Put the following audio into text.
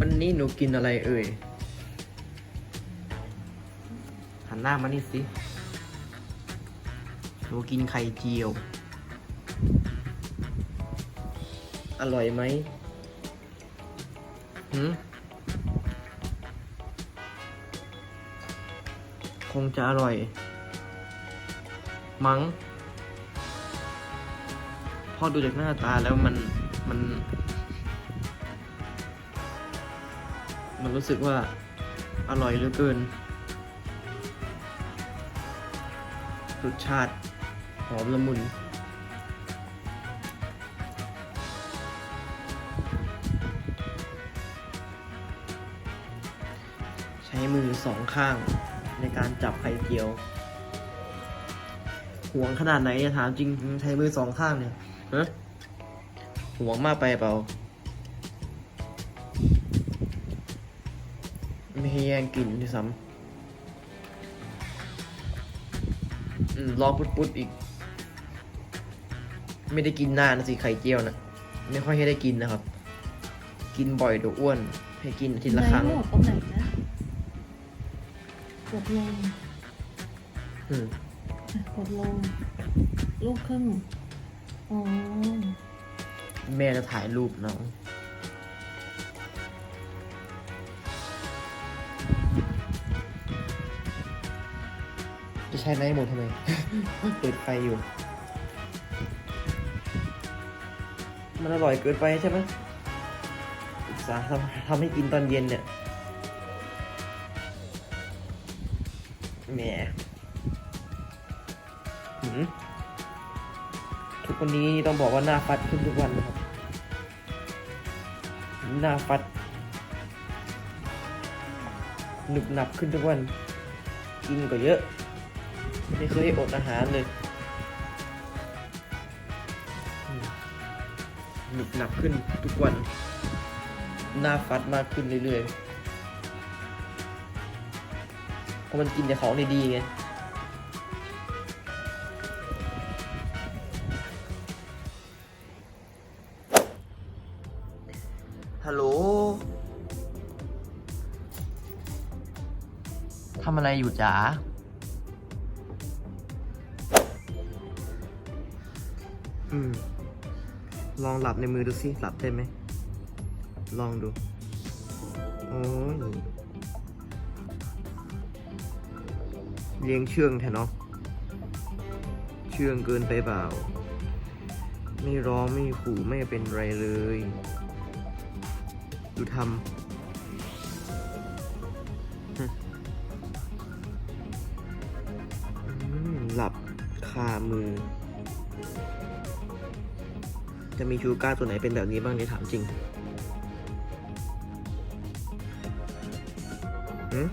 วันนี้หนูกินอะไรเอ่ย หันหน้ามานี่สิ หนูกินไข่เจียว อร่อยไหมหืมคงจะอร่อย มัง้งพอดูจากหน้าตาแล้วมันมัน มันรู้สึกว่าอร่อยเหลือเกิน รสชาติหอมละมุน ใช้มือสองข้างในการจับไข่เจียว ห่วงขนาดไหนเนี่ยถามจริง ใช้มือสองข้างเนี่ยฮะห่วงมากไปเปล่า ไม่ให้แย่งกินด้วยซ้ำอืมลองปุดๆอีก ไม่ได้กินนานนะสิไข่เจียวนะไม่ค่อยให้ได้กินนะครับ กินบ่อยเดี๋ยวอ้วน ให้กินอาทิตย์ละครั้ง ไหนโหลดตรงไหนนะกดลงอืมอะกดลง ลูกครึ่งอ๋อ แม่จะถ่ายรูปน้อง จะใช้ไนท์โหมดทำไม เปิดไฟอยู่ มันอร่อยเกินไปใช่ไหมอุตส่าห์ทำทำให้กินตอนเย็นเนี่ยแหมหืมทุกวันนี้ต้องบอกว่าหน้าฟัดขึ้นทุกวันนะครับ หน้าฟัดหนุบหนับขึ้นทุกวัน กินก็เยอะ ไม่เคยอดอาหารเลยอืมหนุบหนับขึ้นทุกวัน หน้าฟัดมากขึ้นเรื่อยๆเพราะมันกินแต่ของดีๆไงฮัลโหลทำอะไรอยู่จ๋า อืม ลองหลับในมือดูสิหลับได้ไหม ลองดู โอ้ยเลี้ยงเชื่องแท้เนาะเชื่องเกินไปเปล่า ไม่ร้องไม่ขู่ไม่เป็นไรเลย ดูทำหลับคามือ จะมีชูก้าตัวไหนเป็นแบบนี้บ้างเนี่ยถามจริง อืม